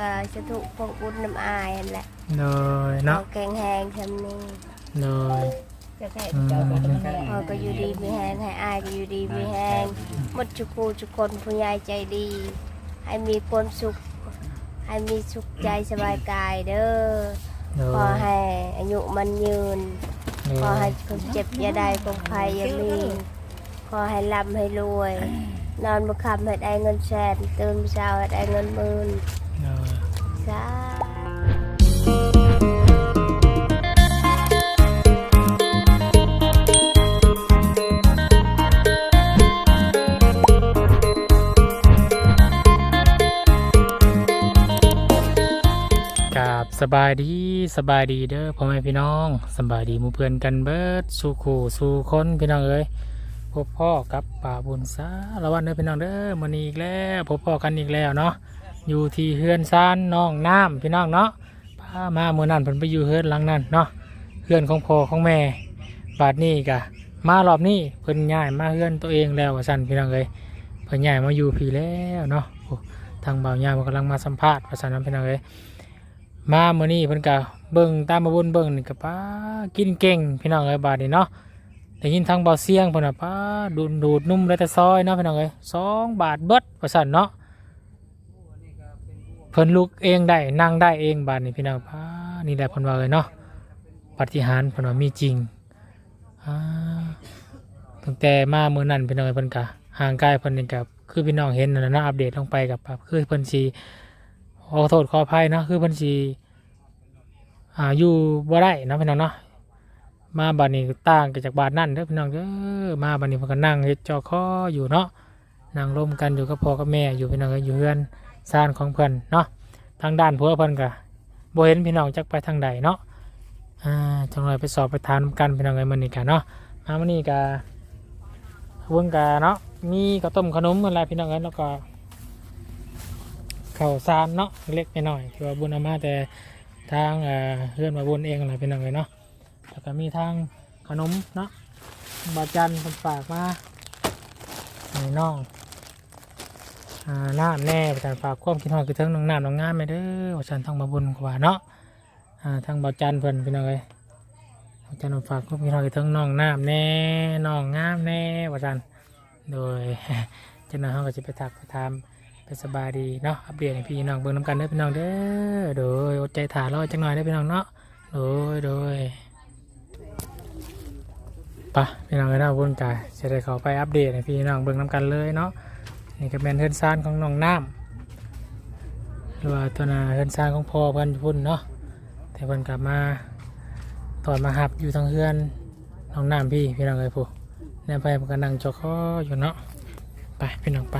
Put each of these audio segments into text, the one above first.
ก็จะถูกพวกอุ่นน้ำอายนั่นแหละโดยเนาะเนาะแกงแหงทำนี่โดยอืมพอก็อยู่ดีมีแหงให้อายก็อยู่ดีมีแหงหมดทุกคู่ทุกคนผู้ใหญ่ใจดี ให้มีความสุข ให้มีสุขใจสบายกายเด้อโดขอยให้อายุมันยืนโดขอยให้คนเจ็บอย่าได้คนภัยอย่ามีขอให้ร่ำให้รวย นอนมาคำให้ได้เงินแสนตื่นเช้าให้ได้เงินหมื่น โดยสากับสบายดีสบายดีเด้อพ่อแม่พี่น้องสบายดีมู่เพื่อนกันเบิดสู่ขู่สู่คนพี่น้องเอ้ยพบพ่อกับป่าบุญสาละวันเด้อพี่น้องเด้อมื้อนี้อีกแล้วพบพ่อกันอีกแล้วเนาะ อยู่ที่เฮือนซานน้องน้ำพี่น้องเนาะพามามื้อนั้นเพิ่นไปอยู่เฮือนหลังนั้นเนาะเฮือนของพ่อของแม่บาดนี้กะมารอบนี้เพิ่นย้ายมาเฮือนตัวเองแล้วว่าซั่นพี่น้องเอ้ยเพิ่นย้ายมาอยู่พี่แล้วเนาะทางบ่าวย่ามันกำลังมาสัมภาษณ์ว่าซั่นเนาพี่น้องเอ้ยมาเมื่อนี้เพิ่นก็เบิ่งตามมาบนเบิ่งนี่ก็ป้ากินเก่งพี่น้องเอ้ยบาดนี้เนาะได้ยินทางเบาเสียงเพิ่นน่ะป้าดูดดูดนุ่มเลยแต่ซอยเนาะพี่น้องเอ้ยสองบาทเบิดว่าซั่นเนาะ เพิ่นลุกเองได้นั่งได้เองบาดนี้พี่น้องป้านี่แหละเพิ่นว่าเลยเนาะปฏิหารเพิ่นว่ามีจริงตั้งแต่มาเมื้อนั้นพี่น้องเพิ่นก็ห่างกายเพิ่นนี่ก็คือพี่น้องเห็นนั่นน่ะนาะอัปเดตลงไปกับคือเพิ่นสิขอโทษขออภัยเนาะคือเพันสีอ่าอยู่บ่ได้นะพี่น้องเนาะมาบัดนี้ต่างกันจากบาดนั่นเด้อพี่น้องเด้อมาบัดนี้เพิ่นก็นั่งเฮ็ดจอคออยู่เนาะนั่งร่มกันอยู่กับพ่อกับแม่อยู่พี่น้องก็อยู่เฮือน ซานของเพิ่นเนาะทางด้านผัวเพิ่นก็บ่เห็นพี่น้องจักไปทางใดเนาะอ่าจังเลยไปสอบไปทานกันพี่น้องไอ้มื้อนี้กันเนาะมามื้อนี้ก็เบิ่งกันเนาะมีข้าวต้มขนมอะไรพี่น้องเอ้ยแล้วก็ข้าวสารเนาะเล็กไปหน่อยคือว่าบุญอามาแต่ทางเอ่อเพื่อนมาบุญเองอะไรเป็นยังไงเนาะแล้วก็มีทางขนมเนาะบาจันคนฝากมาในน้องอ่า น้ำแน่ประจันฝากความคิดฮอดคือเทิงน้องน้ำน้องงามไปเด้อว่าฉันทางมาบุญกว่าเนาะอ่าทางบาจันเพิ่นเป็นยังไงบาจันฝากความคิดฮอดคือเทิงน้องน้ำแน่น้องงามแน่ว่าจันโดยเจ้าหน้าที่ก็จะไปทักไปถามไปสบายดีเนาะอัปเดตให้พี่น้องเบิ่งน้ำกันเด้อพี่น้องเด้อโดยอดใจถ่ารอจังหน่อยเด้อพี่น้องเนาะโดยโดยปะพี่น้องเอ้ยเนาะวนกายจะได้เข้าไปอัปเดตให้พี่น้องเบิ่งน้ำกันเลยเนาะ นี่ก็เป็นเฮือนซานของน้องน้ำหรือว่าตัวน่ะเฮือนซานของพ่อเพิ่นอยู่พุ่นเนาะแต่เพิ่นกลับมาตอนมาหับอยู่ทางเฮือนน้องน้ำพี่พี่น้องเอ้ยผู้เนี่ยไปเพิ่นก็นั่งจอคออยู่เนาะไปพี่น้องไป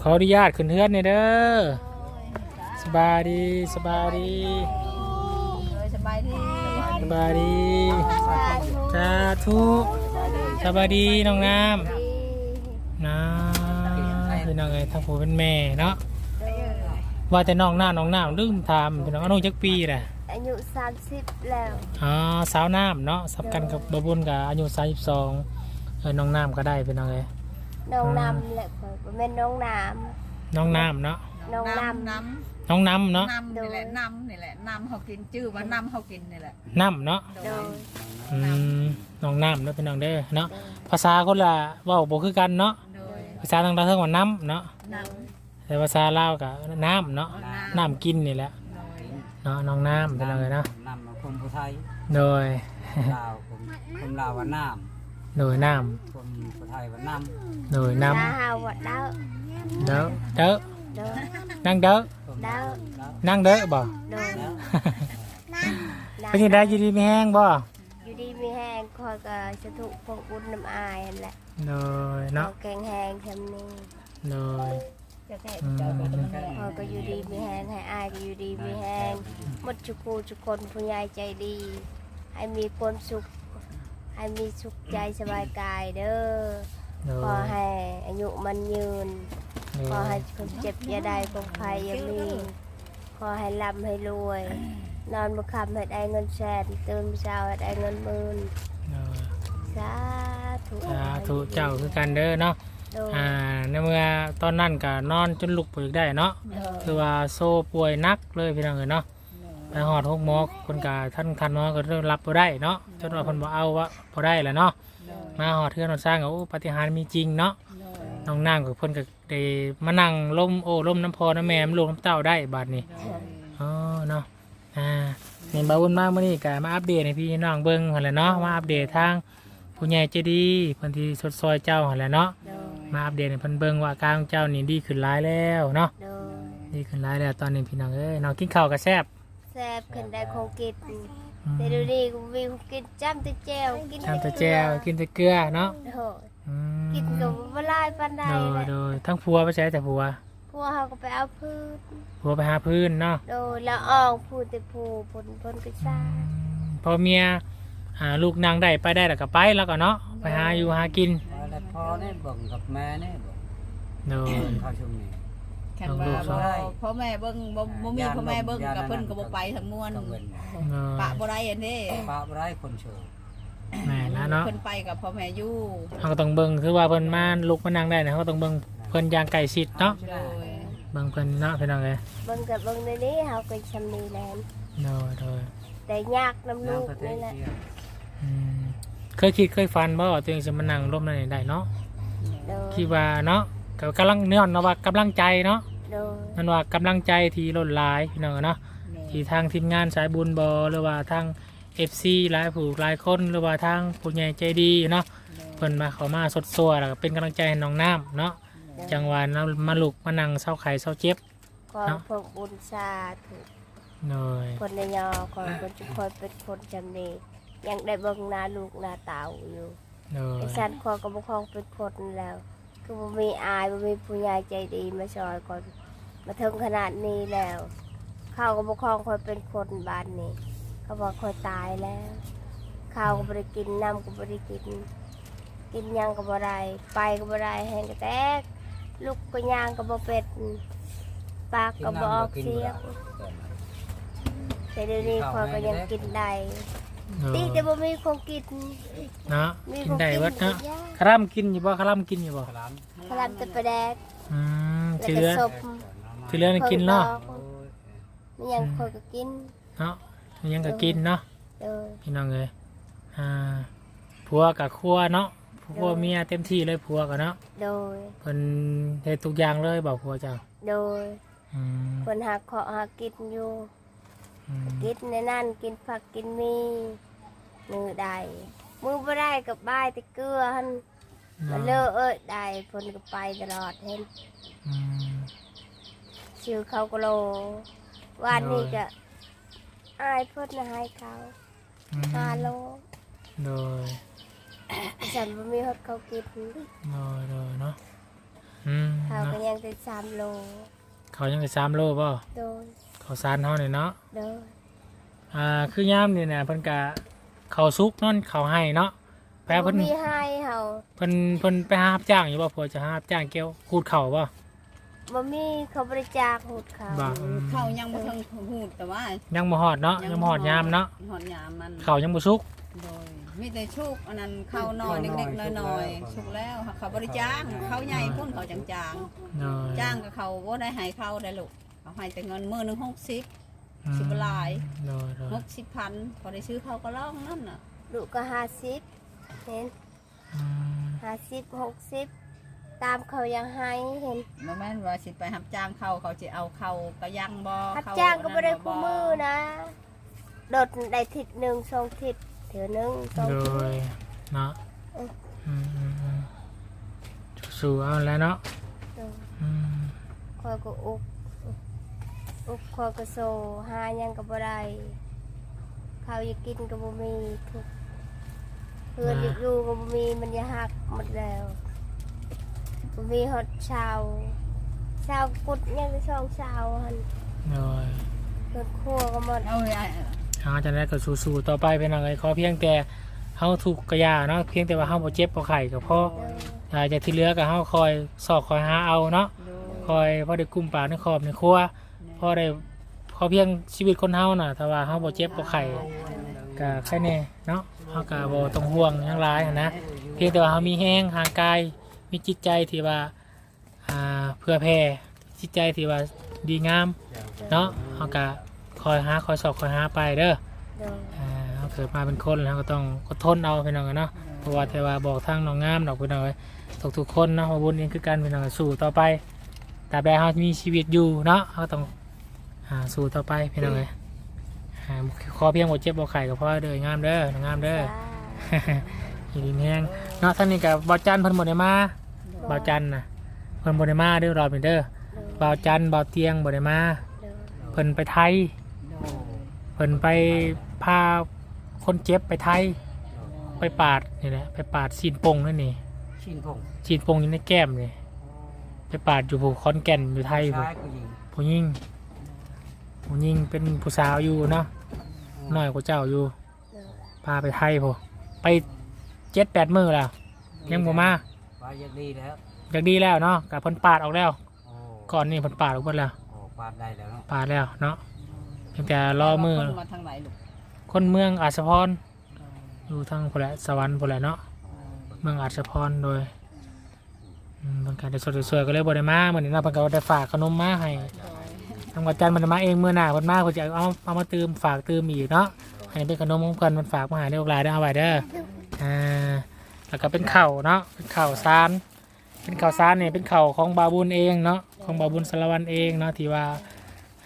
ขออนุญาตขึ้นเฮือนหน่อยเด้อสบายดีสบายดีสบายดีสบายดีสาธุสบายดีน้องน้ำ นะพี่น้องเอ้ยทั้งผัวเป็นแม่เนาะว่าแต่น้องหน้าน้องน้ำลืมถามพี่น้องอายุจักปีแหละอายุ30แล้วอ๋อสาวน้ำเนาะสับกันกับบบุญกับอายุ32เออน้องน้ำก็ได้พี่น้องเอ้ยน้องน้ำแหละข่อยบ่แม่นน้องน้น้องน้ำเนาะำน้องน้ำน้น้องน้ำำเนาะน้ำนี่แหละน้ำนี่แหละน้ำเขากินจื้อว่าน้ำเขากินนี่แหละน้ำเนาะโดยอืมน้องน้ำเนาะเป็นน้องเด้อเนาะภาษาคนละเว่าบ่คือกันเนาะโดย ภาษาทางดาวเทิงว่าน้ำเนาะน้แต่ภาษาลาวกับน้ำเนาะำน้ำกินนี่แหละโดยเนาะน้องน้ำเป็นน้องเลยเนาะนำมาคนผู้ไทยโดย ลาวคนคนลาวว่าน้โดยน้ำคนผู้ไทยว่าน้ำโดยน้ดาหาวัดเด้อำเด้อเด้อเด้อนั่งเด้อำคนเด้อลาวนั่งเด้อบ่โดยแล้วเป็นยังไงอยู่ดีไม่แห้งบ่อยู่ดีมีแห้งคอยก็จะ ถูกพวกอุ่นน้ำอายนั่นแหละโดยเนาะแกงแหงทำนี่โดย จะแค่อืมพอก็อยู่ดีมีแหงให้อายก็อยู่ดีมีแหงหมดทุกคู่ทุกคนผู้ใหญ่ใจดี ให้มีความสุข ให้มีสุขใจสบายกายเด้อโดขอยให้อายุมันยืน โดขอยให้คนเจ็บอย่าได้คนภัยอย่ามีขอให้ร่ำให้รวย นอนมาคำให้ได้เงินแสนตื่นเช้าให้ได้เงินหมื่นโดย สาธุสาธุเจ้าคือกันเด้อเนาะโดยอ่าในเมื่อตอนนั้นก็นอนจนลุกปึกได้เนาะโดยคือว่าโซ่ป่วยหนักเลยพี่น้องเอ้ยเนาะไปหอดหกหมอกคนกาท่านคันน้อยก็เริ่มรับบ่ได้เนาะจนว่าเพิ่นบ่เอาว่าบ่ได้แล้วเนาะมาหอดเทือนหอดสร้างก็โอ้ปาฏิหาริย์มีจริงเนาะน้องนางกับเพิ่นก็ได้มานั่งล้มโอ้ล้มน้ำพอน้ำแม่น้ำลูกน้ำเต้าได้บัดนี้อ๋อเนาะอ่านี่บ่าวบุญมากมื้อนี้ก็มาอัปเดตให้พี่น้องเบิ่งหั่นแหละเนาะมาอัปเดตทาง ผู้ใหญ่ใจดีเพิ่นที่สดซอยเจ้าหั่นแหละเนาะโดยมาอัปเดตให้เพิ่นเบิ่งว่าอาการของเจ้านี่ดีขึ้นหลายแล้วเนาะโดยดีขึ้นหลายแล้วตอนนี้พี่น้องเอ้ยน้องกินข้าวก็แซ่บแซ่บขึ้นได้คงกินอืมแต่ดูดีกูวิวกินจ้ำแตะแจวกินทำแต่แจวกินแต่เกลือเนาะโดยอืมกินกับวลายปันใดโดยเลยโดยทั้งผัวไปใช้แต่ผัวพวกเขาก็ไปเอาพืชผัวไปหาพื้นเนาะโดยแล้วออกพูดแต่พูผลผลก็ซ่าพอเมีย อ่าลูกนางได้ไปได้แล้วก็ไปแล้วก็เนาะไปหาอยู่หากินแล้วพ่อเนี่ยเบิ่งกับแม่เนี่ยเบิ่งโดย เข้าช่วงนี้แค่ว่าบ่พ่อแม่เบิ่งบ่บ่มีพ่อแม่เบิ่งกับเพิ่นก็บ่ไปทั้งมวลต้องเว้นโดยปะบ่ได้อันนี้ป้าบ่ได้คนโชว์แม่นะเนาะเพิ่นไปกับพ่อแม่อยู่เขาก็ต้องเบิ่งคือว่าเพิ่นมาลูกมานั่งได้เนี่ยเขาก็ต้องเบิ่งเพิ่นอย่างไก่ชิดเนาะโดยเบิ่งเพิ่นเนาะพี่น้องเอ้ยเบิ่งกับเบิ่งในนี้เขาก็ชำนีแลนโดยโดยแต่ยากน้ำลูน้ำกประเทนี่ศแหละเที่ยวอืม เคยคิดเคยฝันบ่ว่าตัวเองจะมานั่งร่มนั่นนี่ได้เนาะโดยคิดว่าเนาะก็กำลังเนื้อเนาะว่ากำลังใจเนาะโดยนั่นว่ากำลังใจที่ล้นหลายพี่น้องเนาะที่ทางทีมงานสายบุญบอหรือว่าทาง FC หลายผู้หลายคนหรือว่าทางผู้ใหญ่ใจดีเนาะเพิ่นมาเขามาสดสัวแล้วก็เป็นกำลังใจให้น้องน้ำเนาะจังหวะเรามาลุกมานั่งเศร้าไข่เศร้าเจ็บก่อนเนาะพวกบุญชาถูกหน่อยคนในยอก่อนคนจุคอยเป็นคนจำนี ยังได้เบิ่งหน้าลูกหน้าเต่าอยู่หน่อไอ้ยสันคอกับบุคองเป็นคนแล้ว คือบ่มีอายบ่มีผู้ใหญ่ใจดีมาช่วยก่อนมาถึงขนาดนี้แล้วข้าวกับบุคองคอยเป็นคนบ้านนี้ เขาบอกคอยตายแล้วข้าวก็บ่ได้กินน้ำก็บ่ได้กิน กินหยังก็บ่ได้ไปก็บ่ได้แห้งกระแตกลูกก็ย่างก็บ่เป็ดปากก็บ่ออกเสียงแต่เดี๋ยวนี้คอยก็ยังกินได้หน่อ ตียแต่บ่มีของกินเนาะมีกิขนองได้กินเบิดเนาะยากคาร่ำกินอยู่บ่คาร่ำกินอยู่บ่ขลามพลันแต่ประแดกอืมแล้วที่ก็เหลือศพที่เหลือนี่กินเนาะมันยังคอยก็กินเนาะยังก็กินเนาะเออพี่น้องเลยอ่าผัวกับครัวเนาะผัวเมียเต็มที่เลยผัวกันเนาะโดย เพิ่นเฮ็ดทุกอย่างเลยบอกผัวเจ้าโดยอืมคนหาเคาะหากินอยู่อืม กินในนั่นกินผักกินมีมือได้มือบ่ได้กับบ้ายแต่เกลือหันมาเลอะเอ้ยได้เพนก็ไปตลอดเห็นอืมชื่อเขาก็โลวันนี้ก็อายเพิ่นนะให้เขาอืมฮาโลโดยฉันบ่มีฮอดเขากินโดยโดยเนาะอืมเขาก็เนาะยังได้สามโล เขายังได้สามโลป่ะโดยเขาซานเฮาเนี่ยเนาะโดยอ่าคือย่ามนี่นะเพิ่นกะเขาซุกนั่นเขาให้เนาะแปลเพิ่นบ่มีให้เฮาเพิ่นเพิ่นไปหารับจ้างอยู่บ่ผัวจะหารับจ้างเกี่ยวขูดเข่าบ่บ่มีเขาบริจาคหูดเขาบ่เขายังบ่ทันฮู้แต่ว่ายังบ่ฮอดเนาะยังบ่ฮอดยามเนาะหอดยามมันเขายังบ่ซุก โดยมีแต่ชุกอันนั้นเข้าน้อยเล็กๆน้อยๆชุกแล้วเขาบริจาคเขาใหญ่พุ่นเขาจางโดยๆจ้างกับเขาบ่ได้ให้เขาได้ลูก เขาให้แต่เงินมื้อหนึง60อืมสิบหลายโดยโดย60พันพอได้ซื้อเขาก็ร้องนั่นน่ะลูกก็ห้าสิบเห็นอืมห้าสิบหกสิบตามเขายังให้เห็นบ่แม่นว่าสิไปรับจ้างเขาเขาสิเอาเขาก็ยังบ่รับเขจ้างก็ไม่ได้นั่นคู่มือนะโดดได้ทิศหนึ่งสองทิศเถือหนึ่งสองโดทิศ ยเนาะเอออืมอืมอืมสู้ๆเอาแล้วเนาะเออ อืม คอยก็อุก อุกคอยก็โซหายังก็บ่ได้ข้าวอยากกินก็บ่มีทุกเพื่อนอยากอยู่ก็บ่มีมันอยาหักหมดแล้วบ่มีฮอดชาวชาวกุดยังได้ช่องชาวหันโดยเกิดครัวก็หมดเอาไว้เอาจะได้ก็สู้ๆต่อไปเป็นอะไรขอเพียงแต่เฮาถูกกระยาเนาะเพียงแต่ว่าเฮาบ่เจ็บบ่ไข้ก็พอเอออาจจะที่เหลือก็เฮาคอยสอกคอยหาเอาเนาะคอยพอได้กุมปากในครอบในครัว พอได้พอเพียงชีวิตคนเฮาน่ะถ้าว่าเฮาบ่เจ็บบ่ไข้ก็แค่นี้เนาะเฮาก็บ่ต้องห่วงหยังหลายหั้นนะเพียงแต่ว่าเฮามีแฮงห่างกายมีจิตใจที่ว่าอ่าเพื่อแผ่จิตใจที่ว่าดีงามเนาะเขาก็คอยหาคอยสอบคอยหาไปเด้อโดยอ่าเขาเกิดมาเป็นคนแล้วก็ต้องอดทนเอาพี่น้องกันเนาะเพราะว่าเทว่าบอกทางน้องงามดอกพี่น้องเอ้ยทุกทุกๆคนเนาะว่าบุญเองคือการพี่น้องสู้ต่อไปแต่แบบเขามีชีวิตอยู่เนาะเขาต้อง อ่าสู้ต่อไปพี่น้องเอ้ยอ่าขอเพียงหมดเจ็บบ่ไข่ก็พอเด้องามเด้อน้องงามเด้อจ้าอยู่ดีแห้งเนาะท่านนี้กับบาวจันเพิ่นบ่ได้มาบาวจันน่ะเพิ่นบ่ได้มาเด้อรอบนี้เด้อโดยบาวจันบาวเตียงบ่ได้มาโดยเพิ่นไปไทยเพิ่นไปพาคนเจ็บไปไทย ไปปาดนี่แหละไปปาดซีนปงนั่นนี่ชินพงซีนปงอยู่ในแก้มนี่ไปปาดอยู่ผู้คอนแก่นอยู่ไทยผู้ชายผู้หญิงผู้หญิง ผู้หญิงเป็นผู้สาวอยู่เนาะน้อยกว่าเจ้าอยู่โดยพาไปไทยผู้ไปเจ็ดแปดมื้อแล้ว ยังบ่มาว่าจะดีแล้วอยากดีแล้วเนาะกับเพิ่นปาดออกแล้ว โอ้ก่อนนี่เพิ่นปาดออกหมดแล้ว โอ้ปาดได้แล้วเนาะปาดแล้วเนาะเพียงแต่รอมือ คนมาทางไหนลูกคนเมืองอาสพรอยู่ทางพุ่นแหละสวรรค์พุ่นแหละเนาะ เมืองอาสพรโดยอืมเพิ่นก็ได้สดสวยๆก็เลยบ่ได้มามื้อนี้เนาะเพิ่นก็ได้ฝากขนมมาให้ ทางวัดจันทร์มันมาเองเมื้อหน้าเพิ่นมาเพิ่นจะเอาเอามาเตื่มฝากเตื่มอีกเนาะอันนี้เป็นขนมของเพิ่นมันฝากมาให้ลูกลานได้เอาไว้เด้ออ่าแล้วก็เป็นเข้าเนาะเป็นข้าวสารเป็นเข้าวสารเนี่ยเป็นเข้าของบาบุญเองเนาะของบาบุญสารวันเองเนาะที่ว่า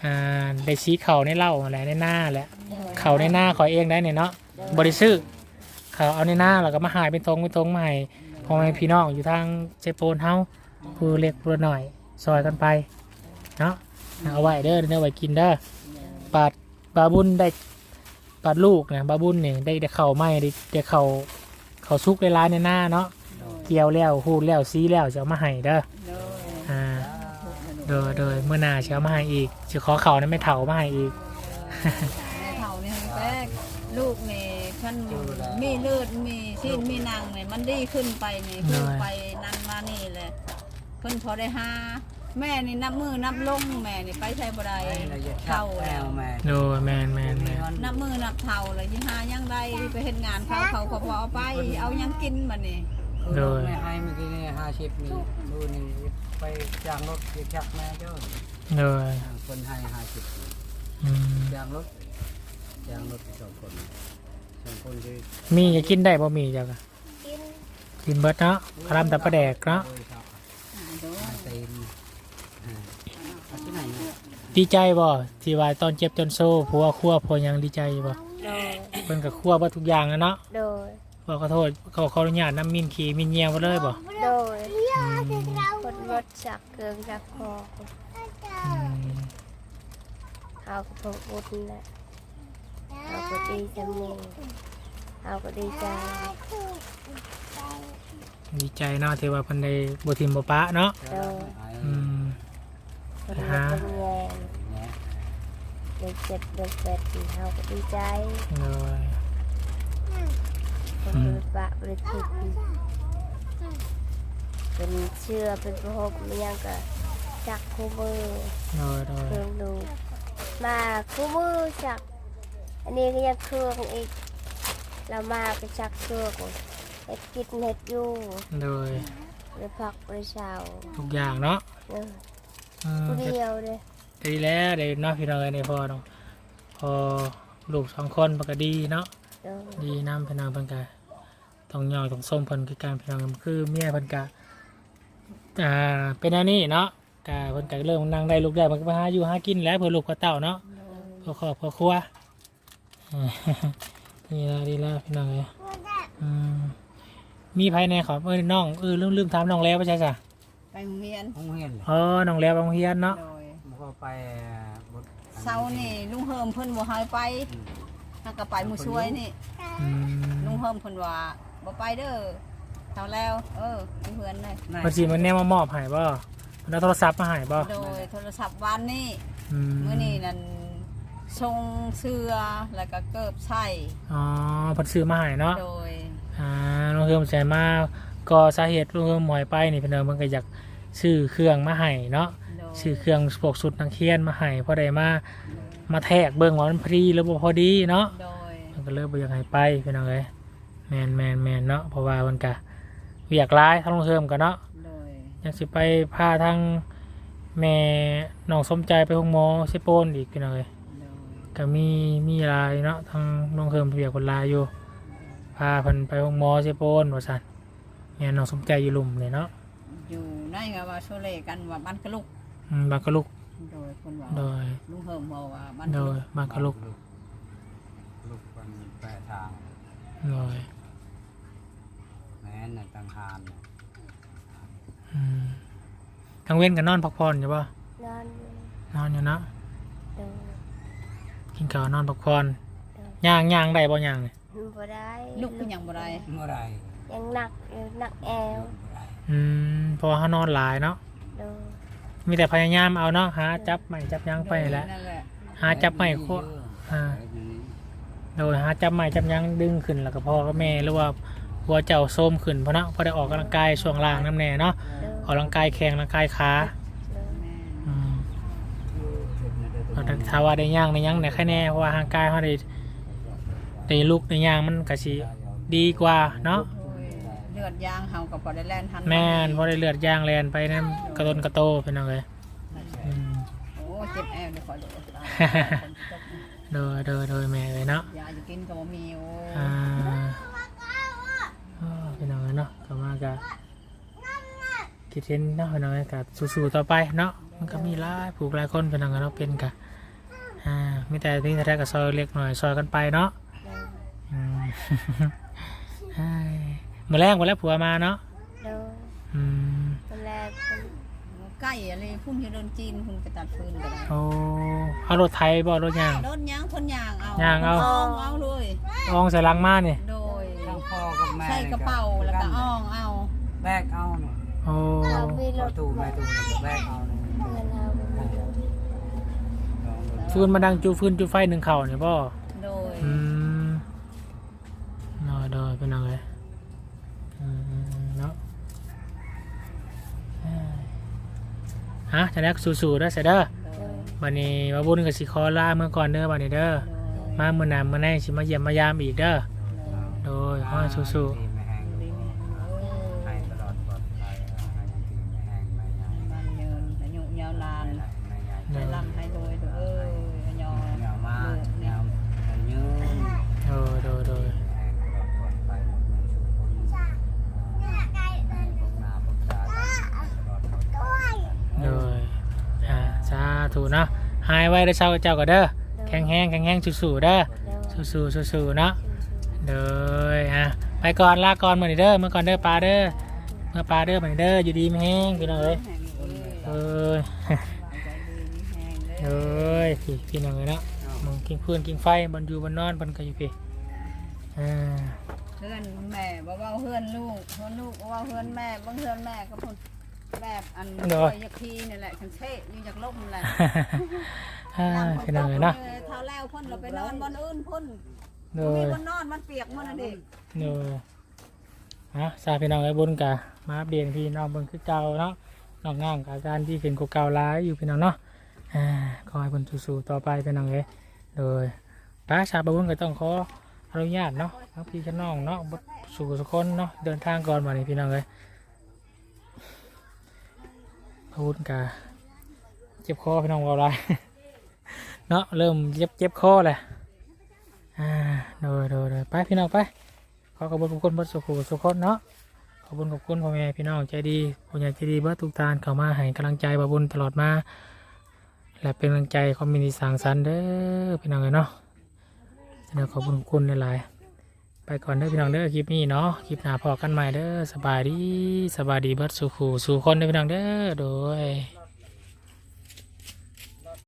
อ่าได้ชี้เข่าในเล่าอะไรในหน้าแหละเข่าในหน้าขอยเองได้เนี่ยเนาะบริสุทธิ์เขาเอาในหน้าแล้วก็มาหายเป็นทงเป็นทงให้พ่อแม่พี่น้องอยู่ทางเจโปนเฮาผู้เล็กผู้หน่อยซอยกันไปเนาะ เอาไว้เด้อเด้อไว้กินเด้อปาดบาบุญได้ปาดลูกนะบาบุญเนี่ยได้ได้เข่าไหมได้ได้เข่าเข่าซุกในร้านในหน้าเนาะเกี่ยวแล้วหูดแล้วซีแล้วจะเอามาให้เด้อโดยอ่าโดยโดยเมื่อหนาเช้ามาให้อีกจะขอเขานั้นไม่เถามาให้อีกแม่เฒ่านี่ให้แป๊กลูกนี่ท่านมีเลือดมีชิ้นมีหนังนี่มันดีขึ้นไปนี่ขึ้นไปนั่นมานี่แหละเพิ่นพอได้หา แม่นี่นับมือนับลงแม่นี่ไปใช้บ่ได้ไอ้เราจะชัเข้ากแอแล้ววแม่โดยแมนแมนแมนนับมือนับเท่าเลยที่หายังได้ไปเฮ็ดงานเขาเขาเขาพอเอาไป เอายังกินบัดนี้คือรถไม่ให้เมื่อกี้นี่ห้าสิบนี่ดูนี่ไปจ้างรถไปชักแม่เจ้าโดยคนให้ห้าสิบอืมจ้างรถจ้างรถสองคนสองคนคือมีจะกินได้บ่มีจ้ะกะกินกินเบิดเนาะพรำแต่ประแดกเนาะ โดยครับมาเต็มอ่าเอาที่ไหนเนี่ย ดีใจบ่ที่ว่าตอนเจ็บจนโซ่ผัวคั่วผัวยังดีใจบ่โดยเพิ่นก็คั่วเบ่ทุกอย่างอะเนาะโดยว่าขอโทษเขาขออนุญาตน้ำมินขี่มินเยียวมาเลยบ่โดยคนรถจากเกิงจากคออืมเอากระทงบุญแหละเอาก็ดีจำเนีเอาก็ดีใจดีใจเนาะที่ว่าเพิ่นได้บ่ทิมบ่ปะเนาะโดยอืมคนรถเป็นแยง เด็กเจ็ดเด็กแปดเอาก็ดีใจโดย คนรถปะบริสุทธิ์เป็นเชื่อเป็นประหบมันยังก็จักคู่มือโดยโดยเครื่องดูมาคู่มือจัก อันนี้ก็ยังเครื่องอีกเรามาก็จักเครื่องเห็ดกินเห็ดอยู่โดยหรือผักหรือเช้าทุกอย่างเนาะเอออืมผู้เดียวเลย ดีแล้วได้เนาะพี่น้องเอ้ยในพอเนาะพอลูกสองคนมันก็ดีเนาะเออดีน้ำพี่น้องเพิ่นก็ต้องย่อยต้องส้มเพิ่นคือการพี่น้องคือเมียเพิ่นก็อ่าเป็นอันนี้เนาะก็เพิ่นก็เริ่มนั่งได้ลูกได้มันก็มาหาอยู่หากินแล้วเพื่อลูกเพื่อเต้าเนาะเพื่อครอบเพื่อครัวอ่านี่แล้วดีแล้วพี่น้องเอ้ยอืมมีภายในขอเอ้ยน้องเออลืมลืมถามน้องแล้วว่าใช่จ้ะไปโรงเรียน ห้องเรียนเลย อ๋อน้องแล้วบางเฮียนเนาะ โดยมัน ก็ไปบดเช้านี่ลุงเฮิมเพิ่นบ่ให้ไปถ้าก็ไปหมู่ช่วยนี่ อืมลุงเฮิมเพิ่นว่าบ่ไปเด้อเท่าแล้ว เออมีเพื่อนเลยมันสิมันแนวมามอบให้บ่มันเอาโทรศัพท์มาให้บ่โดยโทรศัพท์วันนี้อืมมื้อนี้นั่นชงเสื้อแล้วก็เกิบใส่อ๋อเพิ่นซื้อมาให้เนาะ โดย อ่าลุงเฮิมใส่มาก็สาเหตุลุงเฮิมหมอยไปนี่พี่น้องมันก็อยากซื้อเครื่องมาให้เนาะโดย ซื้อเครื่องพวกสุดนังเคียนมาให้พอได้มามาแทกเบิ่งว่ามันพอดีหรือบ่พอดีเนาะโดยมันก็เลยบ่อยากให้ไปพี่น้องเอ้ยแม่นแม่นแม่นเนาะเพราะว่ามันก็เวียกหลายทั้งลุงเฮิมก็เนาะโอยากสิไปพาทางแม่น้องสมใจไปห้องหมอสิโปนอีกพี่น้องเอ้ยโดยก็มีมีหลายเนาะทางน้องเฮิมเพียกคนหลายอยู่พาเพิ่นไปห้องหมอสิโปนว่าซั่นแม่น้องสมใจอยู่หลุมเลยเนาะอยู่ในก็ว่าโชเลกันว่าบ้านกะลุกอื มบางกะลุก โดยคนว่าโดย ลุงเฮิมบอกว่าบ้านโดกะลุยกบางกะลุกลูกมันแปรทาง โดยแม้นน่ะตังหานน่ะอืมกลางเว้นก็นอนพักผ่อนอยู่ป่ะนอนอยู่นอนอยู่เนาะโดยกินข้าวนอนพักผ่อนโดยย่างย่างได้บ่ย่างนี่บ่ได้ลูกก็ยังบ่ได้เมื่อไรยังหนักอยู่หนักแอวเมื่อไรอืมเพราะว่าเขานอนหลายเนาะโดย มีแต่พยายามเอาเนาะหาจับไม่จับหยังไปแหล้วนั่นแหละหาจับไม่โคอ่าโดยหาจับไม่จับหยังดึงขึ้นแล้วก็พ่อก็แม่หรือว่าหัวเจ้าโทรมขึ้นเพราะเนาะพอได้ออกกำลังกายช่วงล่างน้ำแน่เนาะโดยออกกำลังกายแข้งกำลังกายขาโดยแม่อืมถ้าว่าได้ย่างในยังเนี่ยแค่แน่เพราะว่าห่างกายเขาได้ได้ลุกในย่างมันก็สิดีกว่าเนาะโอ้ยเลือดยางเฮากับพอได้แล่นทันแม่นพอได้เลือดย่างแลนไปนั่นกระต้นกระโตเป็นเอาเลยอืมโอ้เจ็บแอวเดี๋ยวขอดูตามโดยโดยโดยแม่เลยเนาะยาจะกินก็บ่มีโอ้อ่าอ้อเป็นเอาเลยเนาะก็มากะคิดเห็นเนาะเป็นเอาเลยกะสู้ๆต่อไปเนาะมันก็มีหลายผูกหลายคนเป็นเอาเลยเนาะเป็นกะอ่ามีแต่ที่แท้ๆก็ซอยเล็กหน่อยซอยกันไปเนาะโดยอืมใช่ มื่อแรกมื่อแรกผัวมาเนาะโดยอืมตอนแรกเพิ่นใกล้อะไรพุ่นที่โดนจีนพุ่นไปตัดฟืนก็ได้โอ้เอารถไทยบ่รถยาง โดนยางพ่นยางเอายางเอาอ่องเอาเลย อองใส่ลังมาเนี่ยโดยทั้งพ่อกับแม่ใส่กระเป๋าแล้วก็อ่องเอาแบกเอาเนี่ยโอ้เรามีรประถตูแม่ตูเนี่ยก็แบกเอาเนี่ยเงินเฮาบ่มีรถลองดูฟืนมาดังจูฟืนจูไฟหนึ่งเข่าเนี่ยบ่โดยอืมนอยดอยเป็นยังไงอืมเนาะเอ้ย ฮะจะแรกสู้ๆเด้อเสยเด้อโดยวันนี้ว่าบุญกับสิขอลาเมื่อก่อนเด้อวันนี้เด้อโดยมาเมื่อหนานมื่อไหนสิมาเยี่ยมมายามอีกเด้อโดยขอให้สู้ดีไม่แห้งดีแม่โอ้ให้ยตลอดปลอดภัยให้ดีไม่แห้งไม่ใหญ่บ้านเดินอายุยาวนานไม่ไม่ใหญ่ให้ร่ำให้รวยเด้อเอ้ยยอ เหนียวมาก ลูก เหนี เนี่ย ยวยืน ๆโดยโดยโดย แห้งตลอดปลอดภัยหมดเงินชุกคนพวกนาพวกตาตลอดปลอดภัย โดยอ่าสาธุเนาะ หายไว้เด้อเช้าเจ้าก็เด้อแข็งแห้งแข็งแห้งสู้ๆเด้อโดยสู้ๆสู้ๆเนาะเด้ออะไปก่อนลาก่อนมื้อนี้เด้อเมื่อก่อนเด้อปลาเด้อเมื่อปลาเด้อมื้อนี้เด้ออยู่ดีมีแห้งพี่น้องเอ้ยแห่งเอ้ยเอ้ยใจดีมีแห่งเด้เออ้ยพี่พี่น้องเอ้ยเนาะมึงกินพื้นกินไฟบนอยู่บนนอนบนก็อยู่พี่อ่า เพื่อนแม่บอกว่าเพื่อนลูกเพื่อนลูกบอกว่าเพื่อนแม่บางเพื่อนแม่ก็พูด แบบอันคอยยักทีนี่แหละฉันเช่อยู่จากลมแหละอ่าพี่น้องเอ้ยเนาะเท้าแล้วพ่นเราไปนอนบนอื่นพ่นโดมีย บนนอนมันเปียกมันน่ะเด็กโดยฮะสาพี่น้องไอ้บุญกะมาอัปเปลี่ยนพี่น้องเบิ่งคือเก่าเนาะน้องง่างกับอาการที่เป็นกว่าเก่าร้ายอยู่พี่น้องเนาะอ่าขอให้บุญสู้ๆต่อไปพี่น้องเอ้ยโดยป้าชาบะบุญก็ต้องขออนุญาตเนาะทั้งพี่กับน้องเนาะบ่สู่สุคนเนาะเดินทางก่อนวันนี้พี่น้องเอ้ย บะบุญกะเจ็บคอพี่น้องเอาไรเนาะเริ่มเจ็บเจ็บคอแหละอ่าโดยโดยโดยไปพี่น้องไปขอขอบคุณขอบคุณบสุขุสุขคนเนาะขอบคุณขอบคุณพ่อแม่พี่น้องใจดีผู้ใหญ่ใจดีเบิดทุกทานเข้ามาให้กำลังใจบาบุญตลอดมาและเป็นกำลังใจคอมมินิสต์สร้างสรรค์เด้อพี่น้องเอ้ยเนาะเสนอขอบคุณขอบคุณหลายๆ ไปก่อนเด้อพี่น้องเด้อคลิปนี้เนาะคลิปหน้าพอกันใหม่เด้อสบายดีสบายดีเบิดสุขูสู่คนเด้อพี่น้องเด้อโดย